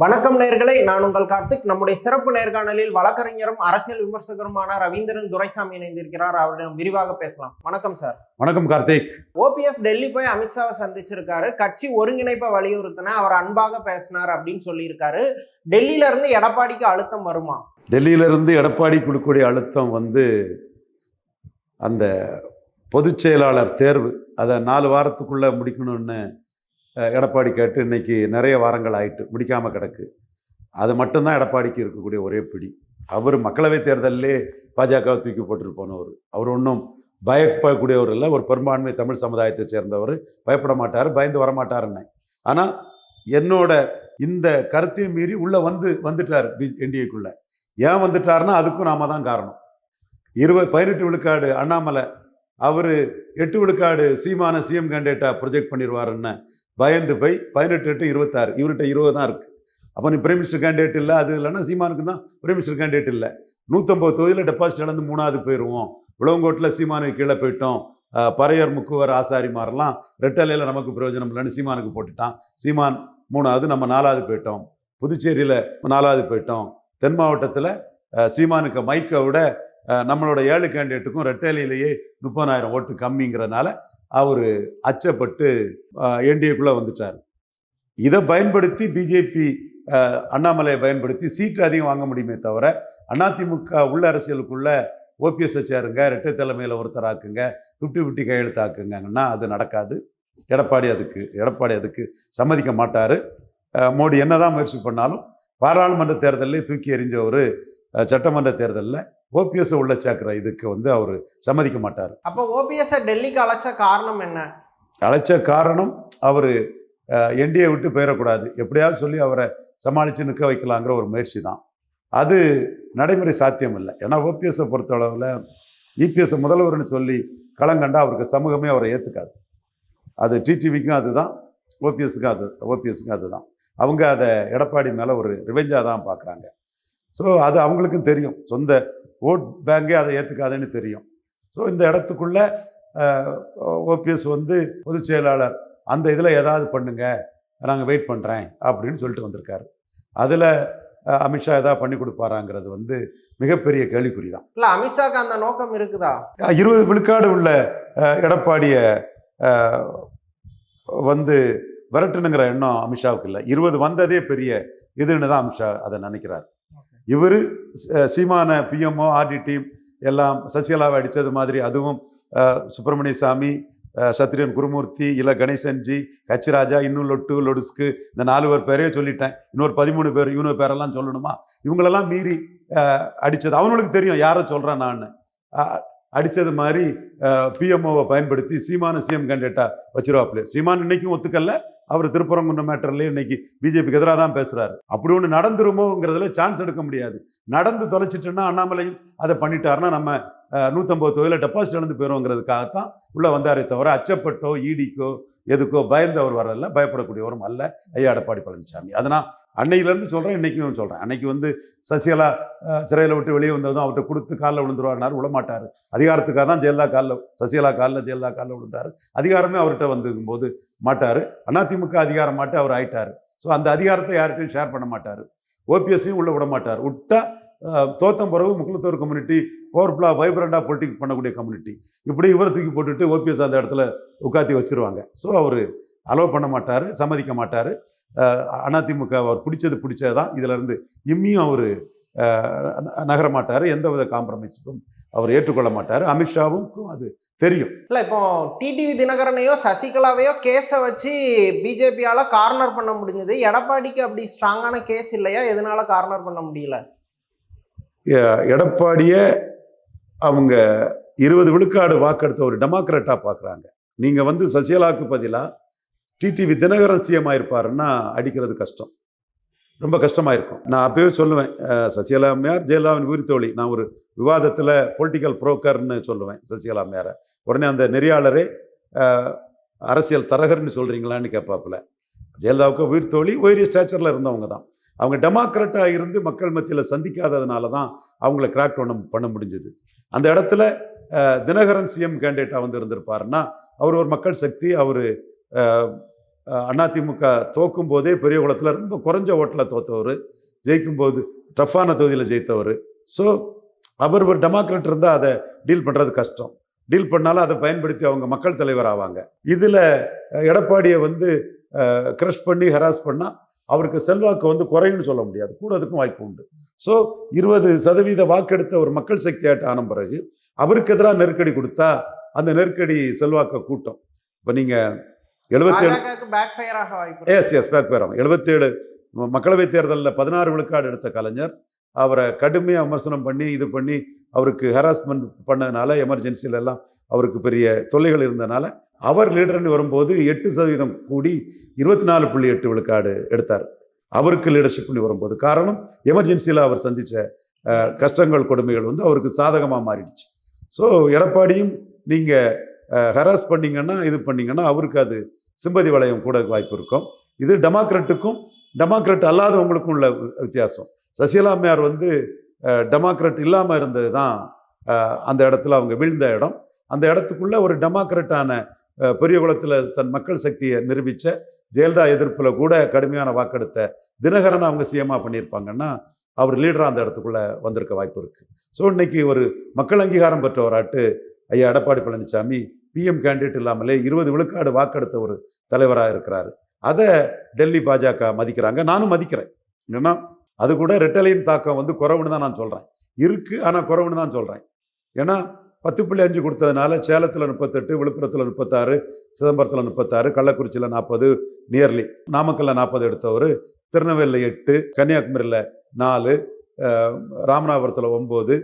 வணக்கம் நேர்களை நான் உங்கள் கார்த்திக். நம்முடைய சிறப்பு நேர்காணலில் வழக்கறிஞரும் அரசியல் விமர்சகருமான ரவீந்திரன் துரைசாமி இணைந்திருக்கிறார். அவரிடம் விரிவாக பேசலாம். வணக்கம் சார். வணக்கம் கார்த்திக். ஓபிஎஸ் டெல்லி போய் அமித்ஷாவை சந்திச்சிருக்காரு. கட்சி ஒருங்கிணைப்பை வலியுறுத்தின அவர் அன்பாக பேசினார் அப்படின்னு சொல்லியிருக்காரு. டெல்லியில இருந்து எடப்பாடிக்கு அழுத்தம் வருமா? டெல்லியிலிருந்து எடப்பாடி கொடுக்கக்கூடிய அழுத்தம் வந்து அந்த பொதுச் செயலாளர் தேர்வு அதை நாலு வாரத்துக்குள்ளே முடிக்கணும்னு எடப்பாடி கேட்டு இன்னைக்கு நிறைய வாரங்கள் ஆயிட்டு முடிக்காமல் கிடக்கு. அது மட்டும்தான் எடப்பாடிக்கு இருக்கக்கூடிய ஒரே பிடி. அவர் மக்களவைத் தேர்தலிலே பாஜகவை தூக்கி போட்டுட்டு போனவர். அவர் ஒன்றும் பயப்படக்கூடியவர் இல்லை. ஒரு பெரும்பான்மை தமிழ் சமுதாயத்தை சேர்ந்தவர். பயப்பட மாட்டார் பயந்து வரமாட்டாருன்னு. ஆனால் என்னோட இந்த கருத்தையும் மீறி உள்ளே வந்து வந்துட்டார் பி என்டிஏக்குள்ளே ஏன் வந்துட்டாருன்னா அதுக்கும் நாம தான் காரணம். இருபது பதினெட்டு விழுக்காடு அண்ணாமலை அவர் எட்டு விழுக்காடு சீமான சிஎம் கேண்டேட்டா ப்ரொஜெக்ட் பண்ணிடுவாருன்னு பயந்து போய் பதினெட்டு எட்டு இருபத்தாறு. இவர்கிட்ட இருபது தான் இருக்குது அப்போ நீ பிரைம் மினிஸ்டர் கேண்டேட் இல்லை அது இல்லைன்னா சீமானுக்கு தான் பிரைம் மினிஸ்டர் கேண்டேட் இல்லை. நூற்றம்பது தொகுதியில் டெபாசிட் இழந்து மூணாவது போயிடுவோம் உழவங்கோட்டில் சீமானுக்கு கீழே போயிட்டோம். பறையர் முக்குவர் ஆசாரி மாறலாம் ரெட்டலையில் நமக்கு பிரயோஜனம் இல்லைன்னு சீமானுக்கு போட்டுட்டான். சீமான் மூணாவது நம்ம நாலாவது போயிட்டோம். புதுச்சேரியில் நாலாவது போயிட்டோம். தென் மாவட்டத்தில் சீமானுக்கு மைக்கை விட நம்மளோட ஏழு கேண்டிடேட்டுக்கும் ரெட்டேலையிலேயே முப்பதாயிரம் ஓட்டு கம்மிங்கிறனால அவர் அச்சப்பட்டு என்டிஏக்குள்ளே வந்துட்டார். இதை பயன்படுத்தி பிஜேபி அண்ணாமலையை பயன்படுத்தி சீட்டு அதிகம் வாங்க முடியுமே தவிர அதிமுக உள்ள அரசியலுக்குள்ள ஓபிஎஸ் சேருங்க ரெட்டை தலைமையில் ஒருத்தர் ஆக்குங்க ஃபிஃப்டி ஃபிஃப்டி கையெழுத்தாக்குங்கன்னா அது நடக்காது. எடப்பாடி அதுக்கு எடப்பாடி அதுக்கு சம்மதிக்க மாட்டார். மோடி என்னதான் முயற்சி பண்ணாலும் பாராளுமன்ற தேர்தலில் தூக்கி எறிஞ்சவர் சட்டமன்ற தேர்தலில் ஓபிஎஸ் உள்ள சேர்க்குற இதுக்கு வந்து அவர் சம்மதிக்க மாட்டார். அப்போ ஓபிஎஸ் டெல்லிக்கு அழைச்ச காரணம் என்ன? அழைச்ச காரணம் அவர் என்டிஏ விட்டு போயிடக்கூடாது. எப்படியாவது சொல்லி அவரை சமாளித்து நிற்க வைக்கலாங்கிற ஒரு முயற்சி தான். அது நடைமுறை சாத்தியம் இல்லை. ஏன்னா ஓபிஎஸ்ஸை பொறுத்தளவில் இபிஎஸ்ஸை முதல்வர்னு சொல்லி களங்கண்டா அவருக்கு சமூகமே அவரை ஏற்றுக்காது அது டிடிவிக்கும் அதுதான் ஓபிஎஸ்க்கும் அது ஓபிஎஸ்க்கும் அதுதான். அவங்க அதை எடப்பாடி மேலே ஒரு ரிவெஞ்சாக தான் பார்க்குறாங்க ஸோ அது அவங்களுக்கும் தெரியும். சொந்த ஓட் பேங்கே அதை ஏற்றுக்காதுன்னு தெரியும். ஸோ இந்த இடத்துக்குள்ள ஓபிஎஸ் வந்து பொதுச் செயலாளர் அந்த இதில் ஏதாவது பண்ணுங்க நாங்கள் வெயிட் பண்ணுறேன் அப்படின்னு சொல்லிட்டு வந்திருக்காரு. அதில் அமித்ஷா ஏதாவது பண்ணி கொடுப்பாராங்கிறது வந்து மிகப்பெரிய கேள்விக்குறி தான். இல்ல அமித்ஷாக்கு அந்த நோக்கம் இருக்குதா? இருபது விழுக்காடு உள்ள எடப்பாடிய வந்து விரட்டணுங்கிற எண்ணம் அமித்ஷாவுக்கு இல்லை. இருபது வந்ததே பெரிய இதுன்னு தான் அமித்ஷா அதை நினைக்கிறார். இவர் சீமான பிஎம்ஓ ஆர்டி டீம் எல்லாம் சசிகலாவை அடித்தது மாதிரி அதுவும் சுப்பிரமணிய சாமி சத்ரியன் குருமூர்த்தி இல்லை கணேசன்ஜி கச்சிராஜா இன்னும் லொட்டு லொடுஸ்க்கு இந்த நாலு பேர் பேரே சொல்லிட்டேன். இன்னொரு பதிமூணு பேர் இவனு பேரெல்லாம் சொல்லணுமா? இவங்களெல்லாம் மீறி அடித்தது. அடிச்சது அவனுக்கு தெரியும் யாரை சொல்கிறேன் நான். அடித்தது மாதிரி பிஎம்ஓவை பயன்படுத்தி சீமான சிஎம் கேண்டேட்டா வச்சிருவாப்புல. சீமான் இன்னைக்கும் ஒத்துக்கல்ல அவர் திருப்பரங்குன்றம் மேட்டர்லேயே இன்னைக்கு பிஜேபிக்கு எதிராக தான் பேசுகிறாரு அப்படி ஒன்று நடந்துருமோங்கிறதுல சான்ஸ் எடுக்க முடியாது. நடந்து தொலைச்சிட்டுன்னா அண்ணாமலையும் அதை பண்ணிட்டாருன்னா நம்ம நூற்றம்பது தொகையில் டெபாசிட் இழந்து போயிடுவோங்கிறதுக்காகத்தான் உள்ளே வந்தாரே தவிர அச்சப்பட்டோ ஈடிக்கோ எதுக்கோ பயந்து அவர் வரல பயப்படக்கூடியவரும் அல்ல. ஐயா எடப்பாடி பழனிசாமி. அதனால் அன்னையிலேருந்து சொல்கிறேன் இன்றைக்கும் சொல்கிறேன் அன்னைக்கு வந்து சசிகலா சிறையில் விட்டு வெளியே வந்ததும் அவர்கிட்ட கொடுத்து காலில் விழுந்துருவாருனாரு விழமாட்டார் அதிகாரத்துக்காக தான் ஜெயலலிதா காலில் சசிகலா காலில் ஜெயலலிதா காலில் விழுந்தார். அதிகாரமே அவர்கிட்ட வந்துக்கும்போது மாட்டார். அதிமுக அதிகாரம் மாட்டு அவர் ஆயிட்டார். ஸோ அந்த அதிகாரத்தை யார்கிட்டையும் ஷேர் பண்ண மாட்டார். ஓபிஎஸ்ஸையும் உள்ள விட மாட்டார். விட்டா தோத்தம் பிறகு முக்குளத்தூர் கம்யூனிட்டி பவர்ஃபுல்லாக வைப்ரண்டாக பொலிட்டிக் பண்ணக்கூடிய கம்யூனிட்டி இப்படி இவரை தூக்கி போட்டுட்டு ஓபிஎஸ் அந்த இடத்துல உட்காத்தி வச்சுருவாங்க. ஸோ அவர் அலோவ் பண்ண மாட்டார் சம்மதிக்க மாட்டார். அதிமுக அவர் பிடிச்சது பிடிச்சது தான் இதிலிருந்து இம்மியும் அவர் நகரமாட்டார் எந்த வித காம்ப்ரமைஸுக்கும் அவர் ஏற்றுக்கொள்ள மாட்டார் அமித்ஷாவுக்கும் அது தெரியும் இல்லை இப்போ டிடிவி தினகரனையோ சசிகலாவையோ கேஸை வச்சு பிஜேபியால் கார்னர் பண்ண முடிஞ்சது எடப்பாடிக்கு அப்படி ஸ்ட்ராங்கான கேஸ் இல்லையா எதனால கார்னர் பண்ண முடியல எடப்பாடியை அவங்க இருபது விழுக்காடு வாக்கெடுத்த ஒரு டெமோக்ராட்டாக பார்க்குறாங்க நீங்கள் வந்து சசிகலாவுக்கு பதிலாக டிடிவி தினகரன் சிஎம் ஆயிருப்பாருன்னா அடிக்கிறது கஷ்டம். ரொம்ப கஷ்டமாக இருக்கும். நான் அப்பவே சொல்லுவேன் சசிகலா அம்மையார் ஜெயலலிதாவின் உயிர்த்தோழி நான் ஒரு விவாதத்தில் பொலிட்டிக்கல் புரோக்கர்னு சொல்லுவேன் சசிகலா அம்மையாரை. உடனே அந்த நெறியாளரே அரசியல் தரகர்னு சொல்கிறீங்களான்னு கேட்பாப்புல. ஜெயலலிதாவுக்கு உயிர்த்தோழி உயரிய ஸ்டேச்சரில் இருந்தவங்க தான். அவங்க டெமோக்ராட்டாக இருந்து மக்கள் மத்தியில் சந்திக்காததுனால தான் அவங்கள கிராக் ஒன்று பண்ண முடிஞ்சது. அந்த இடத்துல தினகரன் சிஎம் கேண்டிடேட்டாக வந்து இருந்திருப்பாருன்னா அவர் ஒரு மக்கள் சக்தி அவர் அதிமுக தோக்கும் போதே பெரிய குளத்தில் ரொம்ப குறைஞ்ச ஓட்டில் தோத்தவர். ஜெயிக்கும் போது டஃப்பான தொகுதியில் ஜெயித்தவர். ஸோ அவர் ஒரு டெமோக்ராட் இருந்தால் அதை டீல் பண்ணுறது கஷ்டம். டீல் பண்ணாலும் அதை பயன்படுத்தி அவங்க மக்கள் தலைவர் ஆவாங்க. இதில் எடப்பாடியை வந்து க்ரஷ் பண்ணி ஹராஸ் பண்ணால் அவருக்கு செல்வாக்கு வந்து குறையும்னு சொல்ல முடியாது. கூடதுக்கும் வாய்ப்பு உண்டு. ஸோ இருபது சதவீத வாக்கெடுத்த ஒரு மக்கள் சக்தி ஆட்ட ஆன பிறகு அவருக்கு எதிராக நெருக்கடி கொடுத்தா அந்த நெருக்கடி செல்வாக்க கூட்டம். இப்போ நீங்கள் ஃபயர் வாய்ப்பு இருக்கு. எஸ் எஸ் பேக் பேரம் எழுபத்தேழு மக்களவைத் தேர்தலில் பதினாறு விழுக்காடு எடுத்த கலைஞர் அவரை கடுமையாக விமர்சனம் பண்ணி இது பண்ணி அவருக்கு ஹராஸ்மெண்ட் பண்ணதுனால எமர்ஜென்சில எல்லாம் அவருக்கு பெரிய தொல்லைகள் இருந்தனால அவர் லீடர்னு வரும்போது எட்டு சதவீதம் கூடி இருபத்தி நாலு புள்ளி எட்டு விழுக்காடு எடுத்தார். அவருக்கு லீடர்ஷிப்னு வரும்போது. காரணம் எமர்ஜென்சியில் அவர் சந்தித்த கஷ்டங்கள் கொடுமைகள் வந்து அவருக்கு சாதகமாக மாறிடுச்சு. ஸோ எடப்பாடியும் நீங்கள் ஹராஸ் பண்ணீங்கன்னா இது பண்ணீங்கன்னா அவருக்கு அது சிம்பதி வளையம் கூட வாய்ப்பு இருக்கும். இது டெமோக்ரட்டுக்கும் டெமோக்ரட் அல்லாதவங்களுக்கும் உள்ள வித்தியாசம். சசிகலா அம்மையார் வந்து டெமோக்ரட் இல்லாமல் இருந்தது தான் அந்த இடத்துல அவங்க வீழ்ந்த இடம். அந்த இடத்துக்குள்ள ஒரு டெமோக்ரட்டான பெரிய குளத்தில் தன் மக்கள் சக்தியை நிரூபித்த ஜெயலலிதா எதிர்ப்பில் கூட கடுமையான வாக்கெடுத்த தினகரன் அவங்க சிஎம்மாக பண்ணியிருப்பாங்கன்னா அவர் லீடராக அந்த இடத்துக்குள்ளே வந்திருக்க வாய்ப்பு இருக்குது ஸோ இன்னைக்கு ஒரு மக்கள் அங்கீகாரம் பெற்றவராட்டு ஐயா எடப்பாடி பழனிசாமி பிஎம் கேண்டிடேட் இல்லாமலே இருபது விழுக்காடு வாக்கெடுத்த ஒரு தலைவராக இருக்கிறாரு. அதை டெல்லி பாஜக மதிக்கிறாங்க. நானும் மதிக்கிறேன். ஏன்னா அது கூட ரெட்டலையும் தாக்கம் வந்து குறவுன்னு தான் நான் சொல்கிறேன் இருக்கு ஆனால் குறவுன்னு தான் சொல்கிறேன் ஏன்னா பத்து புள்ளி அஞ்சு கொடுத்ததுனால சேலத்தில் முப்பத்தெட்டு விழுப்புரத்தில் முப்பத்தாறு சிதம்பரத்தில் முப்பத்தாறு கள்ளக்குறிச்சியில் நாற்பது நியர்லி நாமக்கல்ல நாற்பது எடுத்தவர் திருநெல்வேலியில் எட்டு கன்னியாகுமரியில் நாலு ராமநாதபுரத்தில் ஒம்பது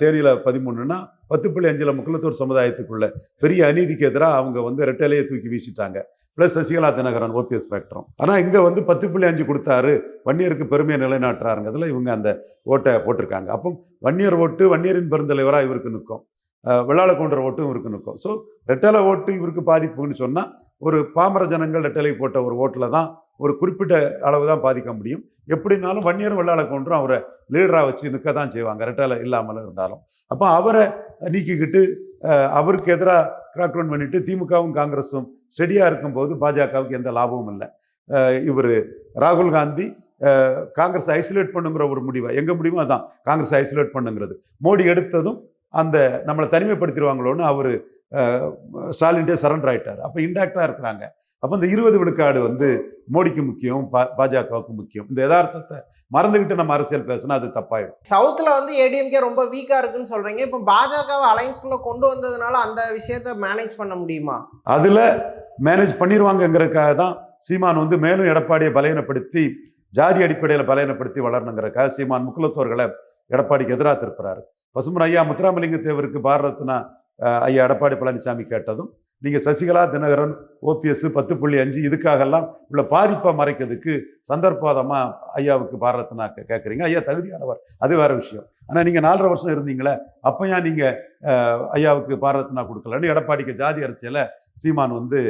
தேனியில் பதிமூணுன்னா பத்து புள்ளி அஞ்சில் முக்குளத்தூர் சமுதாயத்துக்குள்ள பெரிய அநீதிக்கு எதிராக அவங்க வந்து ரெட்டலையை தூக்கி வீசிட்டாங்க. ப்ளஸ் சசிகலா தினகரன் ஓபிஎஸ் ஃபேக்டரும் ஆனால் இங்கே வந்து பத்து புள்ளி அஞ்சு கொடுத்தாரு. வன்னியருக்கு பெருமையை நிலைநாட்டுறாருங்கிறதுல இவங்க அந்த ஓட்டை போட்டிருக்காங்க. அப்போ வன்னியர் ஓட்டு வன்னியரின் பெருந்தலைவராக இவருக்கு நிற்கும் வெள்ளாள கொண்டர் ஓட்டும் இவருக்கு நிற்கும் ஸோ ரெட்டலை ஓட்டு இவருக்கு பாதிப்புன்னு சொன்னால் ஒரு பாமர ஜனங்கள் ரெட்டலை போட்ட ஒரு ஓட்டில் தான் ஒரு குறிப்பிட்ட அளவு தான் பாதிக்க முடியும். எப்படினாலும் வன்னியர் வெள்ளாள கொன்றும் அவரை லீடராக வச்சு நிற்க தான் செய்வாங்க. ரெட்டலை இல்லாமல் இருந்தாலும். அப்போ அவரை நீக்கிக்கிட்டு அவருக்கு எதிராக கிராக்டவுன் பண்ணிட்டு திமுகவும் காங்கிரஸும் ஸ்டெடியாக இருக்கும்போது பாஜகவுக்கு எந்த லாபமும் இல்லை. இவர் ராகுல் காந்தி காங்கிரஸ் ஐசோலேட் பண்ணுங்கிற ஒரு முடிவை? எங்கே முடியுமோ அதான். காங்கிரஸ் ஐசோலேட் பண்ணுங்கிறது. மோடி எடுத்ததும் அந்த நம்மளை தனிமைப்படுத்திடுவாங்களோன்னு அவர் ஸ்டாலின்டே சரண்டர் ஆயிட்டார். அப்போ இன்டாக்டாக இருக்கிறாங்க. அப்போ இந்த இருபது விழுக்காடு வந்து மோடிக்கு முக்கியம் பா பாஜகவுக்கு முக்கியம். இந்த யதார்த்தத்தை மறந்துக்கிட்டு நம்ம அரசியல் பேசினா அது தப்பாயிடும். சவுத்துல வந்து ஏடிஎம்கே ரொம்ப வீக்கா இருக்குன்னு சொல்றீங்க. இப்போ பாஜகவை அலைன்ஸ்குள்ள கொண்டு வந்ததுனால அந்த விஷயத்த மேனேஜ் பண்ண முடியுமா? அதில் மேனேஜ் பண்ணிடுவாங்கங்கிறதுக்காக தான் சீமான் வந்து மேலும் எடப்பாடியை பலவீனப்படுத்தி ஜாதி அடிப்படையில் பலவீனப்படுத்தி வளரணுங்கிறக்காக சீமான் முக்குலத்தோர்களை எடப்பாடிக்கு எதிராக திருப்புறாரு. பசுமன் ஐயா முத்துராமலிங்க தேவருக்கு பாரத ரத்னா அஹ், ஐயா எடப்பாடி பழனிசாமி கேட்டதும் நீங்கள் சசிகலா தினகரன் ஓபிஎஸ் பத்து புள்ளி அஞ்சு இதுக்காகலாம் உள்ள பாதிப்பை மறைக்கிறதுக்கு சந்தர்ப்பாதமாக ஐயாவுக்கு பாரத கே- கேட்குறீங்க ஐயா தகுதியானவர். அது வேற விஷயம். ஆனால் நீங்கள் நாலரை வருஷம் இருந்தீங்களே அப்போ ஏன் நீங்கள் ஐயாவுக்கு பாரத கொடுக்கலன்னு எடப்பாடிக்கு ஜாதி அரசியலை சீமான் வந்து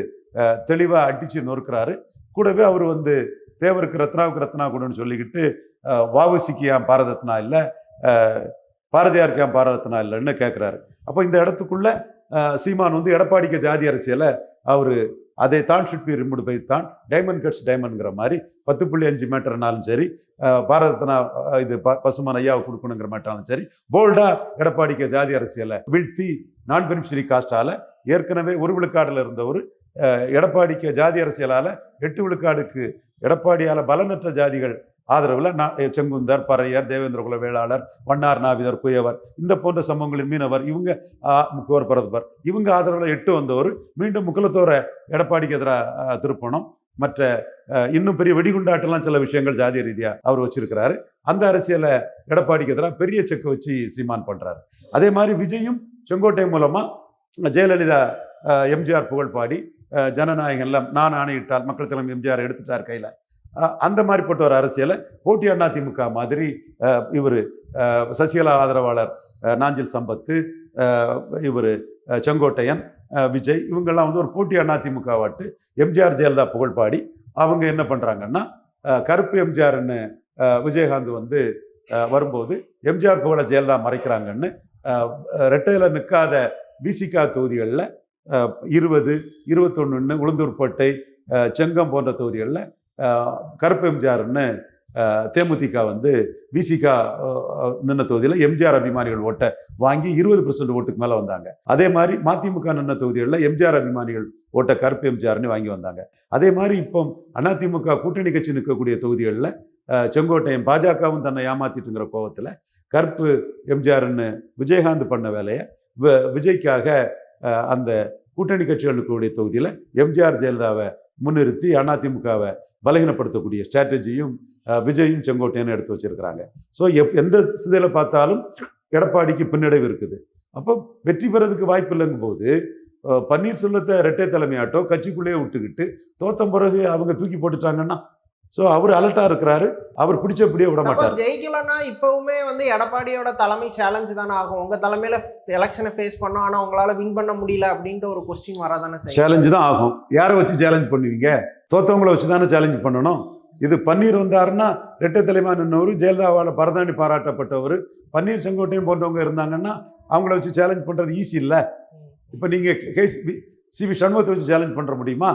தெளிவாக அடிச்சு நொறுக்கிறாரு. கூடவே அவர் வந்து தேவருக்கு ரத்னாவுக்கு ரத்னா கொடுன்னு சொல்லிக்கிட்டு வாவசிக்கு ஏன் பாரத ரத்னா இல்லை பாரதியார் கேம் பாரத இல்லைன்னு கேட்குறாரு அப்போ இந்த இடத்துக்குள்ள சீமான் வந்து எடப்பாடிக்கு ஜாதி அரசியலை அவர் அதை தான் ஷுட் பி ரிமுடு பை தான் டைமண்ட் கட்ஸ் டைமண்ட்ங்கிற மாதிரி பத்து புள்ளி அஞ்சு மீட்டர்னாலும் சரி அஹ், இது ப பசுமன் ஐயாவை கொடுக்கணுங்கிற மாட்டாலும் சரி போல்டா எடப்பாடிக்கு ஜாதி அரசியலை வீழ்த்தி நான் பெனிஃபிஷரி காஸ்டால ஏற்கனவே ஒரு விழுக்காடில் இருந்தவர் அஹ், எடப்பாடிக்கு ஜாதி அரசியலால் எட்டு விழுக்காடுக்கு எடப்பாடியால் பலனற்ற ஜாதிகள் ஆதரவில் நான் செங்குந்தர் பறையர் தேவேந்திர குல வேளாளர் வண்ணார் நாவிதர் குயவர் இந்த போன்ற சமூகங்களின் மீனவர் இவங்க ஆ, முக்குவர் பரதவர் இவங்க ஆதரவில் எட்டு வந்தவர். மீண்டும் முக்குலத்தோரை எடப்பாடிக்கு எதிராக திருப்பணம். மற்ற இன்னும் பெரிய வெடிகுண்டாட்டெல்லாம் சில விஷயங்கள் ஜாதிய ரீதியாக அவர் வச்சிருக்கிறாரு. அந்த அரசியலை எடப்பாடிக்கு எதிராக பெரிய செக்கு வச்சு சீமான் பண்ணுறாரு அதே மாதிரி விஜயும் செங்கோட்டை மூலமாக ஜெயலலிதா எம்ஜிஆர் புகழ் பாடி ஜனநாயகம் எல்லாம் நான் ஆணையிட்டால் மக்கள் தலைமை எம்ஜிஆர் எடுத்துட்டார் கையில். அந்த மாதிரிப்பட்ட ஒரு அரசியலை போட்டி அண்ணா திமுக மாதிரி இவர் சசிகலா ஆதரவாளர் நாஞ்சில் சம்பத்து இவர் செங்கோட்டையன் விஜய் இவங்கெல்லாம் வந்து ஒரு போட்டி அண்ணா திமுக வாட்டு எம்ஜிஆர் ஜெயலலிதா புகழ் பாடி அவங்க என்ன பண்ணுறாங்கன்னா கருப்பு எம்ஜிஆர்னு விஜயகாந்த் வந்து வரும்போது எம்ஜிஆர் புகழை ஜெயலலிதா மறைக்கிறாங்கன்னு ரெட்டையில் நிற்காத விசிகா தொகுதிகளில் இருபது இருபத்தொன்னு உளுந்தூர்பேட்டை செங்கம் போன்ற தொகுதிகளில் கருப்பு எம்ஜிஆர்னு தேமுதிக வந்து விசிகா நின்ன தொகுதியில் எம்ஜிஆர் அபிமானிகள் ஓட்டை வாங்கி இருபது பர்சன்ட் ஓட்டுக்கு மேலே வந்தாங்க. அதே மாதிரி மதிமுக நின்ன தொகுதிகளில் எம்ஜிஆர் அபிமானிகள் ஓட்டை கருப்பு எம்ஜிஆர்னு வாங்கி வந்தாங்க. அதே மாதிரி இப்போ அதிமுக கூட்டணி கட்சி நிற்கக்கூடிய தொகுதிகளில் செங்கோட்டையும் பாஜகவும் தன்னை ஏமாத்திட்டுங்கிற கோவத்தில் கருப்பு எம்ஜிஆர்னு விஜயகாந்த் பண்ண வேலையை வி- விஜய்க்காக அந்த கூட்டணி கட்சிகள் இருக்கக்கூடிய தொகுதியில் எம்ஜிஆர் ஜெயலலிதாவை முன்னிறுத்தி அதிமுகவை பலகீனப்படுத்தக்கூடிய ஸ்ட்ராட்டஜியும் விஜயும் செங்கோட்டையனும் எடுத்து வச்சிருக்கிறாங்க. ஸோ எப் எந்த சிதையில் பார்த்தாலும் எடப்பாடிக்கு பின்னடைவு இருக்குது. அப்போ வெற்றி பெறதுக்கு வாய்ப்பு இல்லைங்கும் போது பன்னீர்செல்வத்தை இரட்டை தலைமையாட்டோ கட்சிக்குள்ளேயே விட்டுக்கிட்டு தோத்தம் பிறகு அவங்க தூக்கி போட்டுட்டாங்கன்னா ஸோ அவர் அலர்ட்டாக இருக்கிறாரு. அவர் பிடிச்சபடியே விட மாட்டார். ஜெயிக்கலன்னா இப்பவுமே வந்து எடப்பாடியோட தலைமை சேலஞ்சு தானே ஆகும். உங்க தலைமையில எலெக்ஷனை ஃபேஸ் பண்ணோம். ஆனா உங்களால வின் பண்ண முடியல அப்படின்ட்டு ஒரு கொஸ்டின் வராதானே சேலஞ்சு தான் ஆகும். யாரை வச்சு சேலஞ்ச் பண்ணுவீங்க? தோத்தவங்கள வச்சு தானே சேலஞ்ச் பண்ணணும். இது பன்னீர் வந்தாருன்னா ரெட்டை தலைமா நின்னவர் ஜெயலலிதாவால் பரதாண்டி பாராட்டப்பட்டவர் பன்னீர் செங்கோட்டையும் போன்றவங்க இருந்தாங்கன்னா அவங்கள வச்சு சேலஞ்ச் பண்ணுறது ஈஸி இல்லை. இப்போ நீங்கள் கேஸ் சிவி சண்முகத்தை வச்சு சேலஞ்ச் பண்ணுற முடியுமா?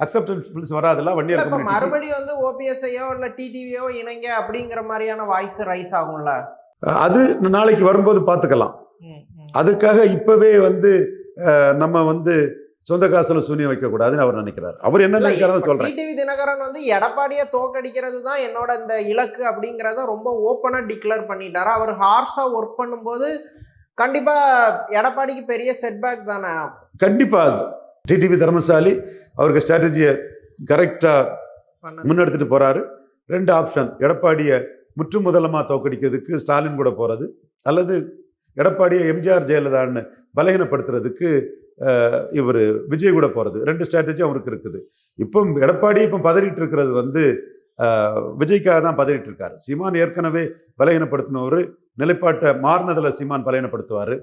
அக்செப்டன்ஸ் வராதுல்ல வன்னியர் இப்ப மறுபடியும் வந்து ஓபிஎஸ்ஐயோ இல்ல டிடிவியோ இணைங்க அப்படிங்கிற மாதிரியான வாய்ஸ் ரைஸ் ஆகும்ல? அது நாளைக்கு வரும்போது பார்த்துக்கலாம். அதுக்காக இப்போவே வந்து நம்ம வந்து சொந்த காசுல சூனியம் வைக்கக்கூடாதுன்னு அவர் நினைக்கிறார். அவர் என்ன இப்ப சொல்கிறேன் டிடிவி தினகரன் வந்து எடப்பாடியை தோக்கடிக்கிறது தான் என்னோட இந்த இலக்கு அப்படிங்கறத ரொம்ப ஓப்பனா டிக்ளேர் பண்ணிட்டாரு. அவர் ஹார்ஸா ஒர்க் பண்ணும்போது கண்டிப்பா எடப்பாடிக்கு பெரிய செட்பேக் தானே. கண்டிப்பா அது. டிடிவி தர்மசாலி அவருக்கு ஸ்ட்ராட்டஜியை கரெக்டாக. முன்னெடுத்துட்டு போறாரு. ரெண்டு ஆப்ஷன் எடப்பாடியை முற்று முதலமா தோக்கடிக்கிறதுக்கு ஸ்டாலின் கூட போறது அல்லது எடப்பாடியை எம்ஜிஆர் ஜெயலலிதான்னு பலகீனப்படுத்துறதுக்கு இவர் விஜய் கூட போறது. ரெண்டு ஸ்ட்ராட்டஜி அவருக்கு இருக்குது. இப்போ எடப்பாடி இப்போ பதறிட்டு இருக்கிறது வந்து விஜய்க்காக தான் பதறிட்டு இருக்காரு. சீமான் ஏற்கனவே பலகீனப்படுத்தினவர் நிலைப்பாட்டை மாறினதுல சீமான் பலகீனப்படுத்துவார்.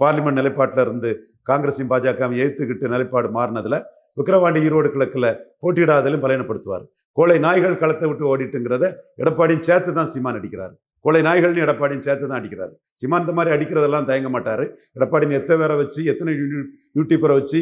பார்லிமெண்ட் நிலைப்பாட்டில் இருந்து காங்கிரஸையும் பாஜகவும் எதிர்த்துக்கிட்டு நிலைப்பாடு மாறினதில் விக்கிரவாண்டி ஈரோடு கிழக்கில் போட்டியிடாதலையும் பலனப்படுத்துவார் கோழை நாய்கள் களத்தை விட்டு ஓடிட்டுங்கிறத எடப்பாடியும் சேர்த்து தான் சீமான் அடிக்கிறார். கோலை நாய்கள்னு எடப்பாடியும் சேர்த்து தான் அடிக்கிறார். சீமான் இந்த மாதிரி அடிக்கிறதெல்லாம் தயங்க மாட்டார். எடப்பாடின்னு எத்தனை பேரை வச்சு எத்தனை யூடியூப்பரை வச்சு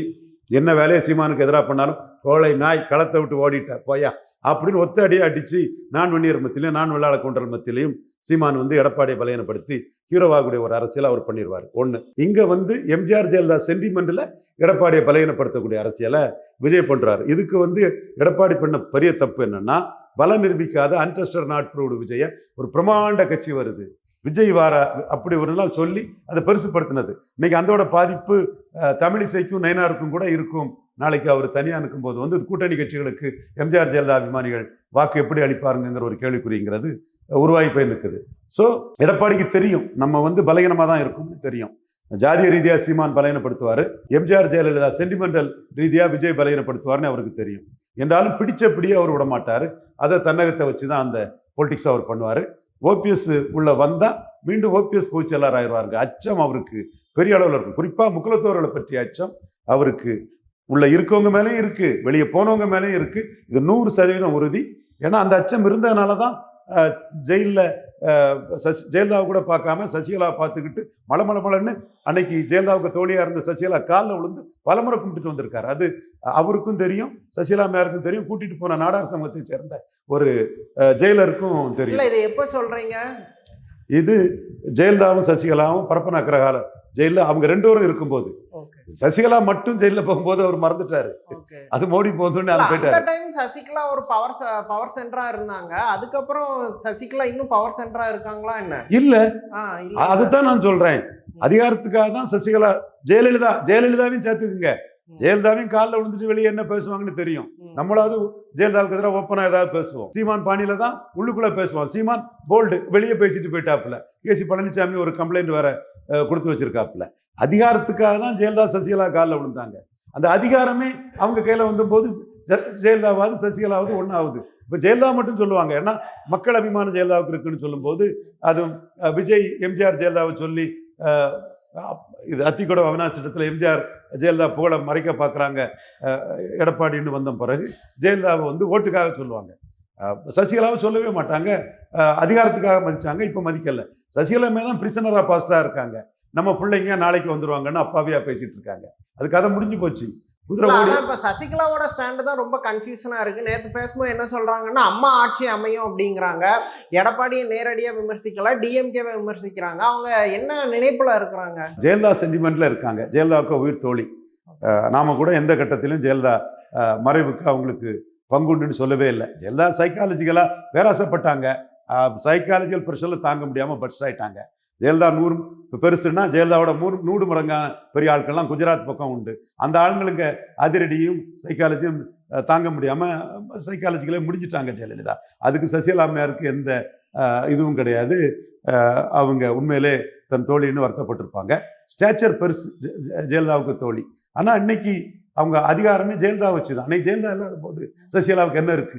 என்ன வேலையை சீமானுக்கு எதிராக பண்ணாலும் கோழை நாய் களத்தை விட்டு ஓடிட்ட போயா? அப்படின்னு ஒத்த அடியை அடித்து நான் வன்னியர் மத்தியிலையும் நான் வெள்ளாள கொண்டல் மத்தியிலையும் சீமான் வந்து எடப்பாடியை பலையனப்படுத்தி ஹீரோவாகக்கூடிய ஒரு அரசியல் அவர் பண்ணிடுவார். ஒன்று இங்கே வந்து எம்ஜிஆர் ஜெயலலிதா சென்டிமெண்ட்டில் எடப்பாடியை பலையனப்படுத்தக்கூடிய அரசியலை விஜய் பண்ணுறாரு இதுக்கு வந்து எடப்பாடி பண்ண பெரிய தப்பு என்னன்னா பலம் நிரூபிக்காத அன்டெஸ்டர் நாட் விஜயை விஜய ஒரு பிரமாண்ட கட்சி வருது. விஜய் வாரா அப்படி ஒருலாம் சொல்லி அதை பெருசுப்படுத்தினது. இன்னைக்கு அந்தோட பாதிப்பு தமிழிசைக்கும் நயனாருக்கும் கூட இருக்கும். நாளைக்கு அவர் தனியாக இருக்கும் போது வந்து கூட்டணி கட்சிகளுக்கு எம்ஜிஆர் ஜெயலலிதா அபிமானிகள் வாக்கு எப்படி அளிப்பாருங்கிற ஒரு கேள்விக்குறிங்கிறது உருவாகி போய் நிற்குது ஸோ எடப்பாடிக்கு தெரியும். நம்ம வந்து பலகீனமாக தான் இருக்கும்னு தெரியும். ஜாதிய ரீதியாக சீமான் பலகீனப்படுத்துவார். எம்ஜிஆர் ஜெயலலிதா சென்டிமெண்டல் ரீதியாக விஜய் பலகீனப்படுத்துவார்னு அவருக்கு தெரியும். என்றாலும் பிடிச்சபடியே அவர் விட மாட்டார் அதை தன்னகத்தை வச்சு தான் அந்த பொலிட்டிக்ஸ் அவர் பண்ணுவார். ஓபிஎஸ் உள்ள வந்தால் மீண்டும் ஓபிஎஸ் பொதுச்செயலாளர் ஆயிடுவாருங்க. அச்சம் அவருக்கு. பெரிய அளவில் இருக்கும். குறிப்பாக முக்குலத்தோர்களை பற்றிய அச்சம் அவருக்கு. உள்ள இருக்கவங்க மேலேயும் இருக்குது வெளியே போனவங்க மேலேயும் இருக்குது இது நூறு சதவீதம் உறுதி. ஏன்னா அந்த அச்சம் இருந்ததுனால தான் ஜெயிலில் சசி ஜெயலலிதாவை கூட பார்க்காம சசிகலா பார்த்துக்கிட்டு மலை மலை மலைன்னு அன்னைக்கு ஜெயலலிதாவுக்கு தோழியாக இருந்த சசிகலா காலில் விழுந்து பலமுறை கும்பிட்டுட்டு வந்திருக்காரு. அது அவருக்கும் தெரியும் சசிகலா மேருக்கும் தெரியும். கூட்டிட்டு போன நாடார் சமூகத்தை சேர்ந்த ஒரு ஜெயிலருக்கும் தெரியும். இதை எப்ப சொல்றீங்க? இது ஜெயலலிதாவும் சசிகலாவும் பரப்பன அக்ரகால ஜெயிலில் அவங்க ரெண்டு பேரும் இருக்கும்போது. சசிகலா மட்டும் ஜெயிலில் போகும்போது அவர் மறந்துட்டாரு. அது மோடி போதுன்னு அது அந்த போயிட்டாரு. டைம் சசிகலா ஒரு பவர் பவர் சென்டரா இருந்தாங்க. அதுக்கப்புறம் சசிகலா இன்னும் பவர் சென்டரா இருக்காங்களா என்ன? இல்ல. அதுதான் நான் சொல்றேன். அதிகாரத்துக்காக தான் சசிகலா ஜெயலலிதா ஜெயலலிதாவையும் சேர்த்துக்குங்க. ஜெயலலிதாவையும் காலில் விழுந்துட்டு வெளியே என்ன பேசுவாங்கன்னு தெரியும். நம்மளாவது ஜெயலலிதாவுக்கு எதிராக ஓப்பனா ஏதாவது பேசுவோம். சீமான் பாணியில தான் உள்ளுக்குள்ள பேசுவோம் சீமான் போல்டு வெளியே பேசிட்டு போயிட்டாப்புல. கேசி பழனிசாமி ஒரு கம்ப்ளைண்ட் வேற கொடுத்து வச்சிருக்காப்புல. அதிகாரத்துக்காக தான் ஜெயலலிதா சசிகலா காலில் விழுந்தாங்க. அந்த அதிகாரமே அவங்க கையில் வந்தபோது ஜெயலலிதாவாவது சசிகலாவது ஒன்றாவது இப்போ ஜெயலலிதா மட்டும் சொல்லுவாங்க. ஏன்னா மக்கள் அபிமானம் ஜெயலலிதாவுக்கு இருக்குன்னு சொல்லும்போது அதுவும் விஜய் எம்ஜிஆர் ஜெயலலிதாவை சொல்லி அப்- இது அத்திக்கூட அவினாசி திட்டத்தில் எம்ஜிஆர் ஜெயலலிதா புகழை மறைக்க பார்க்குறாங்க எடப்பாடின்னு வந்த பிறகு ஜெயலலிதாவை வந்து ஓட்டுக்காக சொல்லுவாங்க. சசிகலாவை சொல்லவே மாட்டாங்க. அதிகாரத்துக்காக மதித்தாங்க இப்போ மதிக்கலை. சசிகலாமே தான் பிரிசனராக பாஸ்டாக இருக்காங்க. நம்ம பிள்ளைங்க நாளைக்கு வந்துருவாங்கன்னு அப்பாவியா பேசிட்டு இருக்காங்க. அது கதை முடிஞ்சு போச்சு. இப்ப சசிகலாவோட ஸ்டாண்டு தான் ரொம்ப கன்ஃபியூஷனா இருக்கு. நேத்து பேசும்போது என்ன சொல்றாங்கன்னா அம்மா ஆட்சி அமையும் அப்படிங்கிறாங்க. எடப்பாடியை நேரடியா விமர்சிக்கல டிஎம்கேவை விமர்சிக்கிறாங்க. அவங்க என்ன நினைப்புல இருக்கிறாங்க? ஜெயலலிதா சென்டிமெண்ட்ல இருக்காங்க. ஜெயலலிதாவுக்கு உயிர் தோழி. நாம கூட எந்த கட்டத்திலும் ஜெயலலிதா மறைவுக்கு அவங்களுக்கு பங்குண்டுன்னு சொல்லவே இல்லை. ஜெயலலிதா சைக்காலஜிக்கலாக பேராசப்பட்டாங்க. சைக்காலஜிக்கல் ப்ரெஷரில் தாங்க முடியாமல் பட்ஸ் ஆயிட்டாங்க. ஜெயலலிதா நூறு பெருசுன்னா ஜெயலலிதாவோட மூணு நூறு மடங்கான பெரிய ஆட்கள்லாம் குஜராத் பக்கம் உண்டு. அந்த ஆளுங்களுக்கு அதிரடியும் சைக்காலஜியும் தாங்க முடியாமல் சைக்காலஜிக்கலே முடிஞ்சிட்டாங்க ஜெயலலிதா. அதுக்கு சசிகலா அம்மையாருக்கு எந்த இதுவும் கிடையாது. அவங்க உண்மையிலே தன் தோழின்னு வருத்தப்பட்டிருப்பாங்க. ஸ்டேச்சர் பெருசு ஜெயலலிதாவுக்கு தோழி. ஆனால் இன்னைக்கு அவங்க அதிகாரமே ஜெயலலிதா வச்சுதான். அன்னைக்கு ஜெயலலிதா இல்லாத போது சசிகலாவுக்கு என்ன இருக்கு?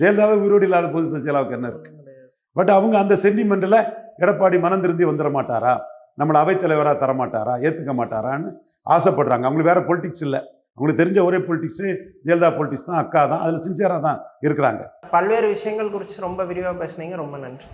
ஜெயலலிதாவே உயிரோடு இல்லாத போது சசிகலாவுக்கு என்ன இருக்கு? பட் அவங்க அந்த சென்டிமெண்ட்டில் எடப்பாடி மனம் திருந்தி வந்துட மாட்டாரா? நம்மளை அவைத்தலைவராக தர மாட்டாரா ஏற்றுக்க மாட்டாரான்னு ஆசைப்படுறாங்க. அவங்களுக்கு வேறு பொலிட்டிக்ஸ் இல்லை. அவங்களுக்கு தெரிஞ்ச ஒரே பொலிட்டிக்ஸு ஜெயலலிதா பொலிட்டிக்ஸ் தான் அக்கா தான் அதில் சின்சியராக தான் இருக்கிறாங்க. பல்வேறு விஷயங்கள் குறித்து ரொம்ப விரிவாக பேசுனீங்க. ரொம்ப நன்றி.